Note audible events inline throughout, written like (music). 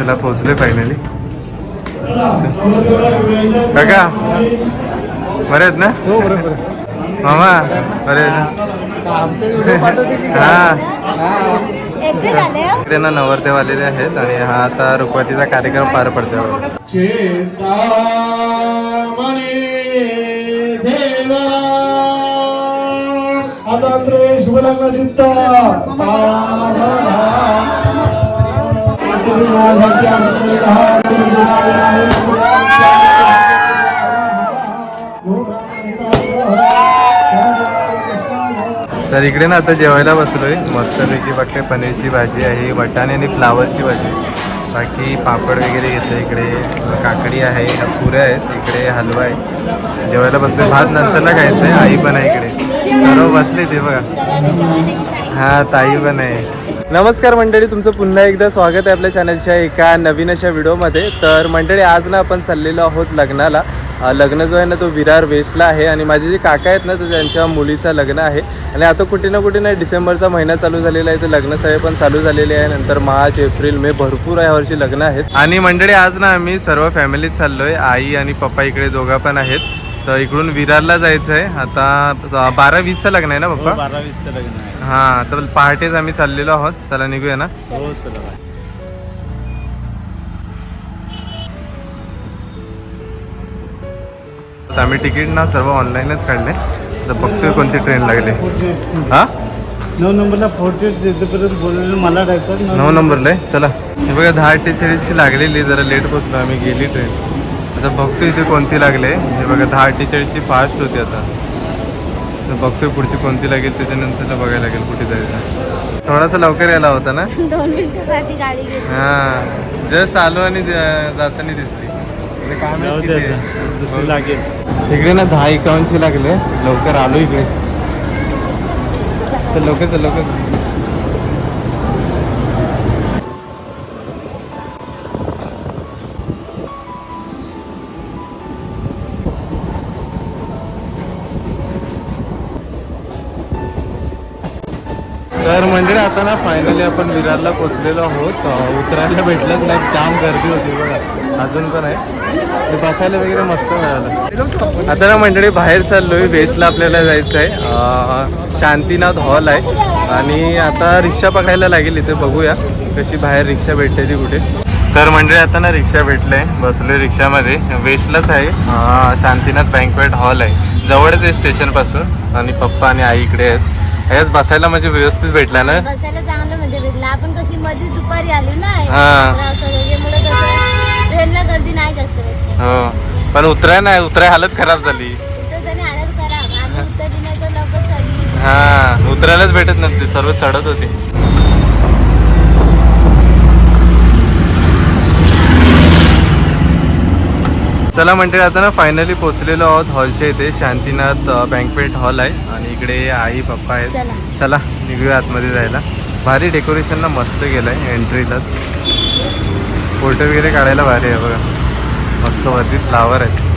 चला पोहोचलोय फायनली काका? बरे आहेत ना? हो बरोबर मामा बरे? हा हा. झाले हो? ना नवरदेव आलेले आहेत आणि हा आता रुखवतीचा कार्यक्रम पार पडतोय तर इकडे ना आता जेवायला बसलोय. मस्तपैकी बघते पनीरची भाजी आहे वटाणे आणि फ्लावरची भाजी. बाकी पापड वगैरे घेतो इकडे. काकडी आहे पुऱ्या आहेत इकडे हलवा आहे. जेवायला बसलोय. भात नंतरला खायचं आहे आई पण आहे इकडे. सर्व बसले ते बघा. हां हा ताई पण आहे. नमस्कार मंडळी तुमचं पुन्हा एकदा स्वागत आहे आपल्या चॅनलच्या एका नवीन अशा व्हिडिओमध्ये तर मंडळी आज ना आपण चाललेलो आहोत लग्नाला. लग्न जो आहे ना तो विरार वेस्टला आहे आणि माझे जे काका आहेत ना तर त्यांच्या मुलीचं लग्न आहे. आणि आता कुठे ना कुठे ना डिसेंबरचा महिना चालू झालेला आहे. तर लग्नसभा पण चालू झालेली आहे. नंतर मार्च एप्रिल मे भरपूर यावर्षी लग्न आहेत. आणि मंडळी आज ना आम्ही सर्व फॅमिलीत चाललोय. आई आणि पप्पा इकडे दोघा पण आहेत. तर इकडून विरारला जायचं आहे आता बारा वीसचं लग्न आहे ना पप्पा? बारावीचं लग्न आहे. हा तर पहाटेच आम्ही चाललेलो आहोत. चला निघूया ना? हो चला तर आम्ही तिकीट ना सर्व ऑनलाईनच काढले. तर बघतोय कोणती ट्रेन लागली. हा? नऊ नंबरला फोर्टी बोलवलं मला नऊ नंबरला. आहे चला. हे बघा दहा अठ्ठेचाळीसची लागलेली जरा लेट पोचलो आम्ही गेली ट्रेन आता बघतोय इथे कोणती लागले. हे बघा दहा अठ्ठेचाळीसची फास्ट होती आता. तर बघतोय पुढची कोणती लागेल त्याच्यानंतर बघायला लागेल कुठे जायचं थोडासा लवकर यायला होता ना? (laughs) दोन मिनिटासाठी गाडी घेतली. हा. जस्ट आलो आणि जाताना दिसली. म्हणजे काय लागेल. इकडे ना दहा एकावन्नशे लागले. लवकर आलो इकडे. चल लवकर लवकर. तर म्हणजे आता ना फायनली आपण विरारला पोहोचलेलो आहोत. उतरायला भेटलंच नाही. जाम गर्दी होती बघा. अजून पण आहे. बसायला वगैरे मस्त मिळालं. आता ना मंडळी बाहेर चाललोय. वेस्टला आपल्याला जायचं आहे शांतीनाथ हॉल आहे. आणि आता रिक्षा पकडायला लागेल. इथे बघूया कशी बाहेर रिक्षा भेटते ती कुठे. तर मंडळी आता ना रिक्षा भेटलंय. बसलोय रिक्षामध्ये. वेस्टलाच आहे. शांतीनाथ बँकवेट हॉल आहे. जवळच आहे स्टेशनपासून आणि पप्पा आणि आई इकडे आहेत. ह्याच बसायला म्हणजे व्यवस्थित भेटला ना? बसायला चांगलं म्हणजे भेटलं. आपण कशी मध्ये दुपारी आलो ना हा. त्याच्यामुळे कसं ट्रेनला गर्दी नाही जास्त भेटते हो. पण उतराय नाही उतराय हालत खराब झाली. तर त्याने हालत खराब. आम्ही उतरली नाही तर लवकर चढली. हा. उतरायलाच भेटत नव्हती. सर्व चढत होती. चला म्हणते आता ना फायनली पोहोचलेलो आहोत हॉलच्या इथे. शांतीनाथ बँकवेट हॉल आहे. इकडे आई पप्पा आहेत. चला. निघूया आतमध्ये जायला. भारी डेकोरेशन ना मस्त केलं आहे एंट्रीलाच फोटो वगैरे काढायला भारी आहे बघा. मस्त वरती फ्लावर आहे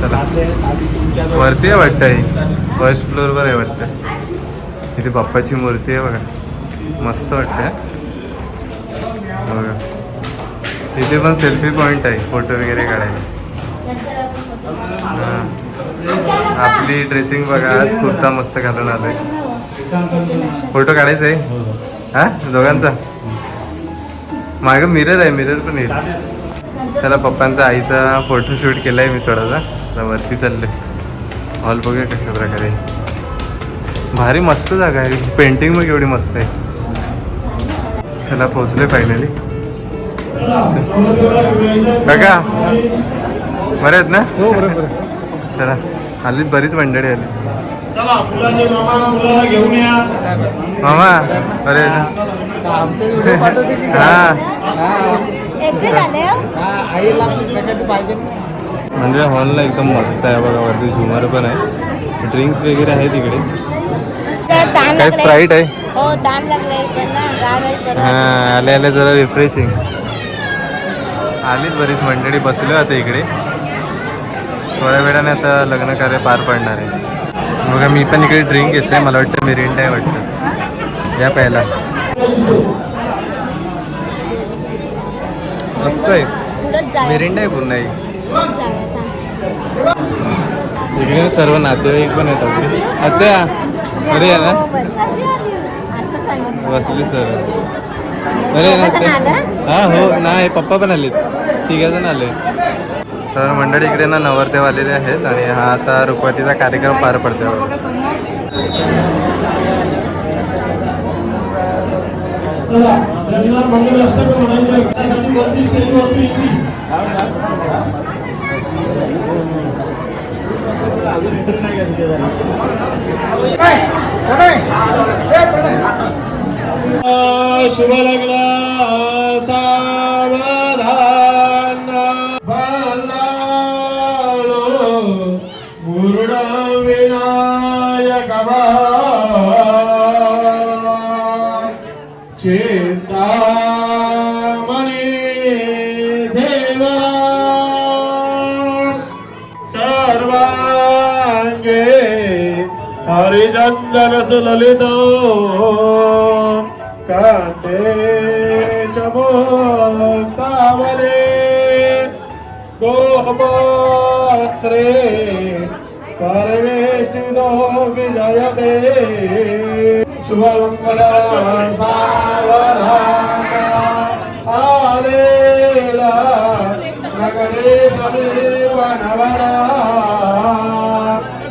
चला. वरती आहे वाटतं ही फर्स्ट फ्लोअरवर आहे वाटतं इथे बाप्पाची मूर्ती आहे बघा. मस्त वाटतं बघा. तिथे पण सेल्फी पॉईंट आहे फोटो वगैरे काढायला. हां. आपली ड्रेसिंग बघा आज कुर्ता मस्त घालून आलोय. फोटो काढायचा आहे? हा? दोघांचा? मागं मिरर आहे मिरर पण येईल. चला पप्पांचा आईचा फोटो शूट केलाय मी थोडासा. वरती चाललोय. हॉल बघूया कशा प्रकारे. भारी मस्त जागा आहे. पेंटिंग मग एवढी मस्त आहे. चला पोहोचलोय फायनली काका बरे आहेत ना? हो बरोबर चला आली बरीच मंडळी आली. चला मुलाचे मामा काय? हा. हा. हो? हा. म्हणजे हॉलला एकदम मस्त आहे बघा वरती झुमर पण आहे. ड्रिंक्स वगैरे आहेत इकडे. त्याला ताण काय स्प्राईट आहे? हो आहे हा आले आले जरा रिफ्रेशिंग आलीच बरीच मंडळी बसलो आता इकडे. थोड्या वेळाने आता लग्न कार्य पार पडणार आहे. बघा मी पण इकडे ड्रिंक घेतलं मला वाटतं मिरिंडा आहे वाटतं. या पहिला मस्त आहे. मिरिंडा आहे पूर्ण इकडे सर्व नातेवाईक पण येतात. आता अरे या ना? बसली सर्व अरे ना हा हो नाही पप्पा पण आले तिघ जण आले तर मंडळी इकडे ना नवरदेव आलेले आहेत आणि हा आता रुखवतीचा कार्यक्रम पार पडतोय चला जगन्नाथ করে জান্নার সোনালি দাম কাটে চমক তাবরে গোবস্ত্রে পরবেষ্টিত বিজয়তে শুভমঙ্গল সাবধান নগরে সমীপ নবরা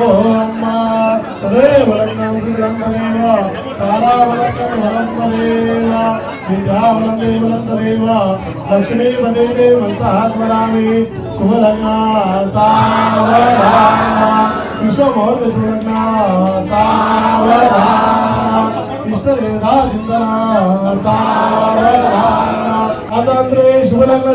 ఓం మా తదే వలంగం వలంతదేవ తారావలంగం వలంతదేవ విద్యావలందే వలంతదేవ లక్ష్మీపదే దేవం సహస్వరామి శుభలంగా సావరామ విశ్వమోర్ధ శుభలంగా సావరామ ఇష్టదేవతా చింతన సావరామ అదంద్రే శుభలంగా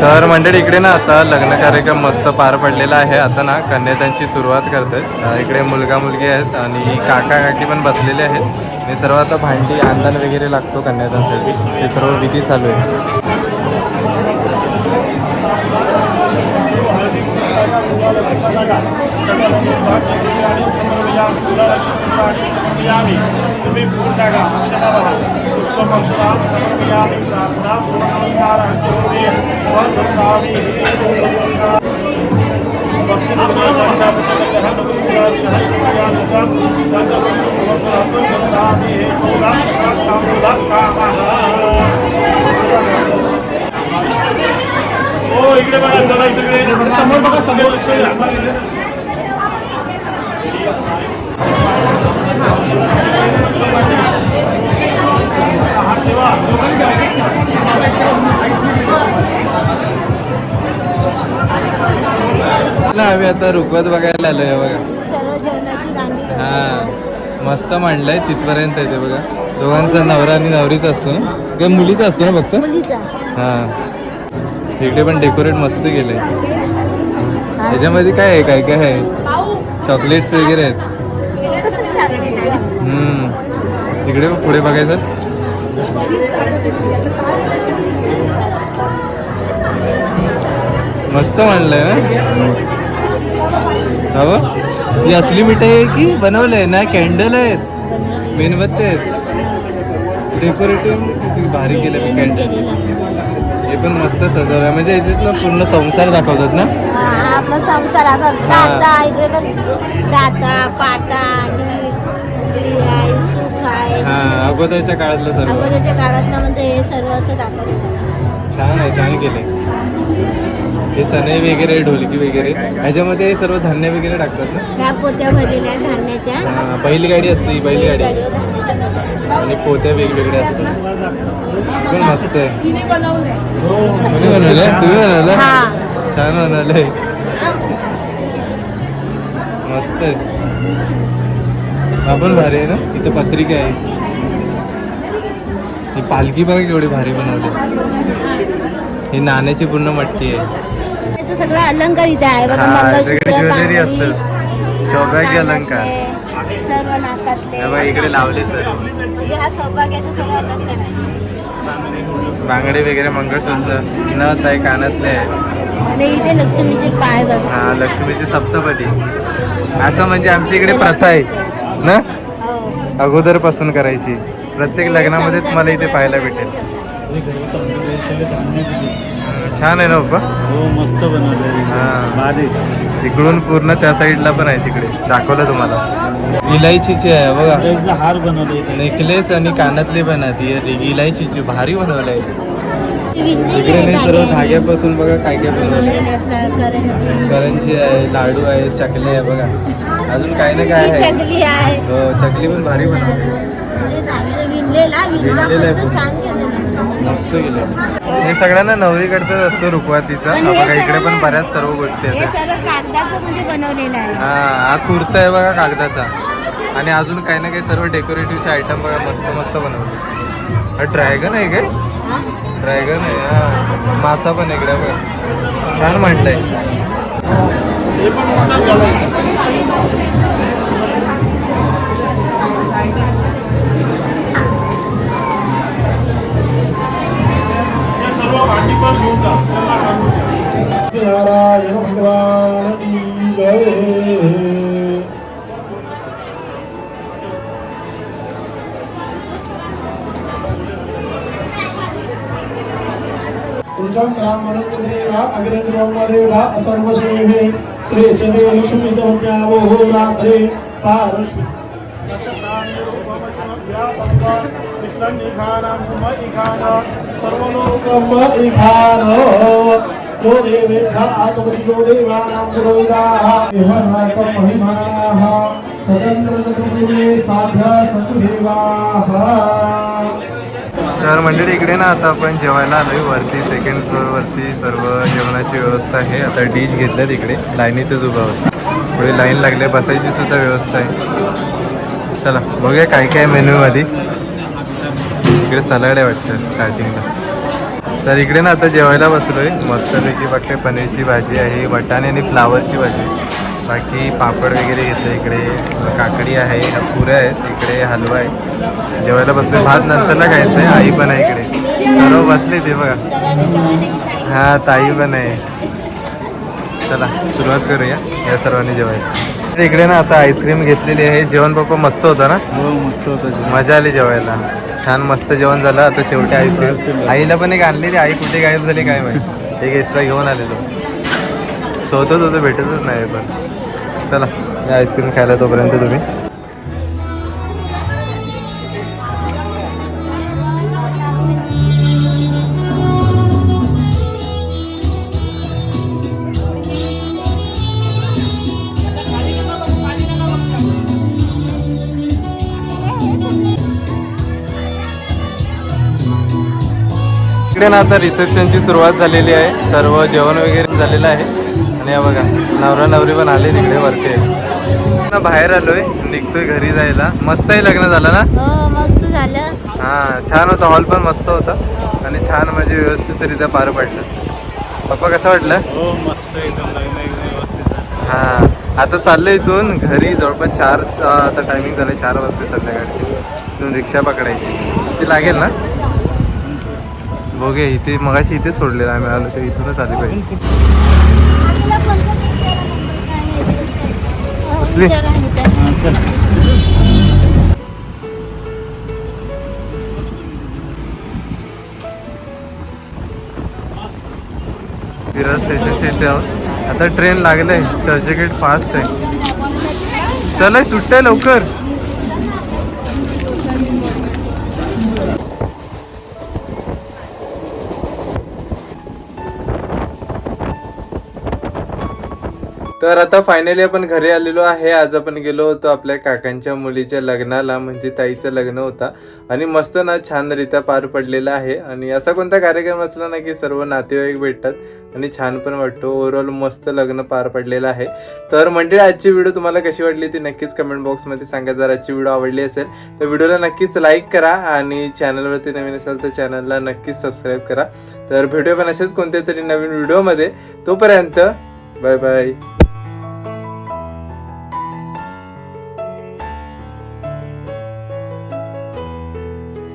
तर मंडळी इकडे ना आता लग्न कार्यक्रम मस्त पार पडलेला आहे. आता ना कन्यादानची सुरुवात करते इकडे मुलगा मुलगी आहेत आणि काका काकी पण बसलेले आहेत. आणि सर्व आता भांडी अंदान वगैरे लागतो कन्यादानसाठी. हे सर्व विधी चालू आहे तुम्ही फूल टाका अक्षता बघा. पुष्प प्रार्थना नमस्कार स्वस्ति नमस्कार हो इकडे बघा चला सगळे समोर बघा समोर लक्ष द्या आम्ही आता रुखवत बघायला आलोय बघा. हा मस्त मांडलंय तिथपर्यंत आहे ते बघा. दोघांचा नवरा आणि नवरीच असतो. ना काय मुलीचा असतो ना फक्त? मुलीचा. हा. इकडे पण डेकोरेट मस्त केलंय. त्याच्यामध्ये काय आहे? काय काय आहे? चॉकलेट्स वगैरे आहेत. हम्म. इकडे पुढे बघायचं. मस्त मांडलंय ना? हो ही असली मिठाई आहे की बनवलंय ना कॅन्डल आहेत मेणबत्ती आहेत डेकोरेटिव्ह किती भारी केलं मी कॅन्डल हे। पण मस्त सजवलं म्हणजे याच्यातनं पूर्ण संसार दाखवतात ना? हा, आपला संसार आहे आहे. हा अगोदरच्या काळातलं सर्व. अगोदरच्या काळातलं म्हणजे हे सर्व असं दाखवलं छान आहे छान केले हे सनई वगैरे ढोलकी वगैरे ह्याच्यामध्ये हे सर्व धान्य वगैरे टाकतात ना? ह्या पोत्या भरलेल्या आहेत धान्याच्या. हा, बैलगाडी असते ही बैलगाडी. आणि पोत्या वेगवेगळ्या असतात. पण मस्त आहे. कोणी बनवलं तुम्ही बनवलं हा. छान बनवलंय. मस्त आहे. हा पण भारी आहे ना? इथं पत्रिका आहे. ही पालखी बघा केवढी भारी बनवली. ही नाण्याची पूर्ण मटकी आहे. त्याचं सगळं अलंकार इथे आहे. बघा हा, मंगळसूत्र, सगळे ज्वेलरी बांगडी, असतात. सौभाग्य अलंकार. कानातले, सर्व नाकातले. हे बघा इकडे लावले तर. म्हणजे हा सौभाग्याचा सर्व अलंकार आहे. बांगडे वगैरे मंगळसूत्र नथ आहे कानातले आहे. आणि इथे लक्ष्मीचे पाय बघा. हा लक्ष्मीची सप्तपदी. असं म्हणजे आमच्या इकडे प्रथा आहे. ना? हो. अगोदरपासून करायची. प्रत्येक लग्नामध्ये तुम्हाला इथे पाहायला भेटेल. छान आहे ना बाबा हो मस्त बनवले हा. इकडून पूर्ण त्या साईडला पण आहे तिकडे. दाखवलं तुम्हाला. इलायचीची आहे बघा. त्याचा हार बनवले. नेकलेस आणि कानातले पण आहे ती. इलायचीची भारी बनवलं आहे इकडे आहे नाही सर्व धागे. धाग्यापासून बघा काय काय बनवलं आहेत, करंजी. करंजी आहे लाडू आहे चकले आहे बघा. अजून काही ना काय ही आहे. चकली आहे. हो चकली पण भारी बनवली. विणलेला आहे मस्त पूर्ण. छान केलेला. मस्त केलं हे सगळ्यांना नवरीकडचं असतो रुखवातीचा. बघा इकडे पण बऱ्याच सर्व गोष्टी हे आहेत सर्व कागदाचं म्हणजे बनवलेलं आहे. हा हा कुर्ता आहे बघा कागदाचा. आणि अजून काही ना काही सर्व डेकोरेटिव्हचे आयटम बघा मस्त मस्त बनवले. हा ड्रॅगन आहे काय? हा? ड्रॅगन आहे हा. मासा पण आहे इकडे बघा. छान मांडलंय नारायण भगवान की जय तुझं ब्राह्मणोद्रेवा अग्रेद्रोमदेवा असर्वसेवे श्री चदे लक्ष्मी दौन्यावो रात्रे पारश्वी यो देवेभ्यः यो देवानां पुरोहिताः महिमानाः साध्या सन्तु देवाः तर मंडळी इकडे ना आता आपण जेवायला आलोय. वरती सेकंड फ्लोअर वरती सर्व जेवणाची व्यवस्था आहे. आता डिश घेतल्या तिकडे लाईनीतच उभा होता पुढे लाईन लागले बसायची सुद्धा व्यवस्था आहे. चला बघूया काय काय मेन्यू इकडे सलाड आहे वाटतं स्टार्टिंगला तर इकडे ना आता जेवायला बसलोय. मस्तपैकी बघते पनीरची भाजी आहे वटाणे आणि फ्लावरची भाजी. बाकी पापड वगैरे येतं इकडे. काकडी आहे पुऱ्या आहेत इकडे हलवा आहे. जेवायला बसलोय. भात नंतरला खायचं आहे आई पण आहे इकडे. सर्व बसले ते बघा. हां हा ताई पण आहे. चला सुरुवात करूया. या सर्वांनी जेवायला. इकडे ना आता आईस्क्रीम घेतलेली आहे. जेवण पप्पा मस्त होतं ना? हो मस्त होतं. मजा आली जेवायला. छान मस्त जेवण झालं. आता शेवटी आईस्क्रीम आईला पण एक आणलेली. आई कुठे गायब झाली काय माहिती? एक एक्स्ट्रा घेऊन आलेलो. शोधत होतो भेटतच नाही. पण चला आईस्क्रीम खायला तोपर्यंत तुम्ही. इकडे ना आता रिसेप्शनची सुरुवात झालेली आहे. सर्व जेवण वगैरे झालेलं आहे. आणि हा बघा नवरा नवरी पण आले तिकडे वरती. ना बाहेर आलोय निघतोय घरी जायला. मस्त आहे लग्न झालं ना? हो मस्त झालं. हा छान होता. हॉल पण मस्त होता. आणि छान म्हणजे व्यवस्थितरित्या पार पडलं. पप्पा कसं वाटलं? हो मस्त एकदम लग्न एकदम व्यवस्थित झालं. हा. आता चाललं इथून घरी. जवळपास चार आता टायमिंग झालं चार वाजते संध्याकाळची. इथून रिक्षा पकडायची. ती लागेल ना? बघे इथे मगाशी इथेच सोडलेलं आम्ही आलो ते इथूनच आली पाहिजे विरार स्टेशनच्या इथे आहोत. आता ट्रेन लागलंय. चर्चगेट फास्ट आहे. चला सुट्ट्या लवकर. तर आता फायनली आपण घरी आलेलो आहे. आज आपण गेलो होतो आपल्या काकांच्या मुलीच्या लग्नाला म्हणजे ताईचं लग्न होता. आणि मस्त ना छानरित्या पार पडलेला आहे. आणि असा कोणता कार्यक्रम असला ना की सर्व नातेवाईक भेटतात. आणि छान पण वाटतो. ओव्हरऑल मस्त लग्न पार पडलेलं आहे. तर म्हणजे आजची व्हिडिओ तुम्हाला कशी वाटली ती नक्कीच कमेंट बॉक्समध्ये सांगा. जर आजची व्हिडिओ आवडली असेल तर व्हिडिओला नक्कीच लाईक करा. आणि चॅनलवरती नवीन असेल तर चॅनलला नक्कीच सबस्क्राईब करा. तर भेटूया पण असेच कोणत्या तरी नवीन व्हिडिओमध्ये तोपर्यंत बाय बाय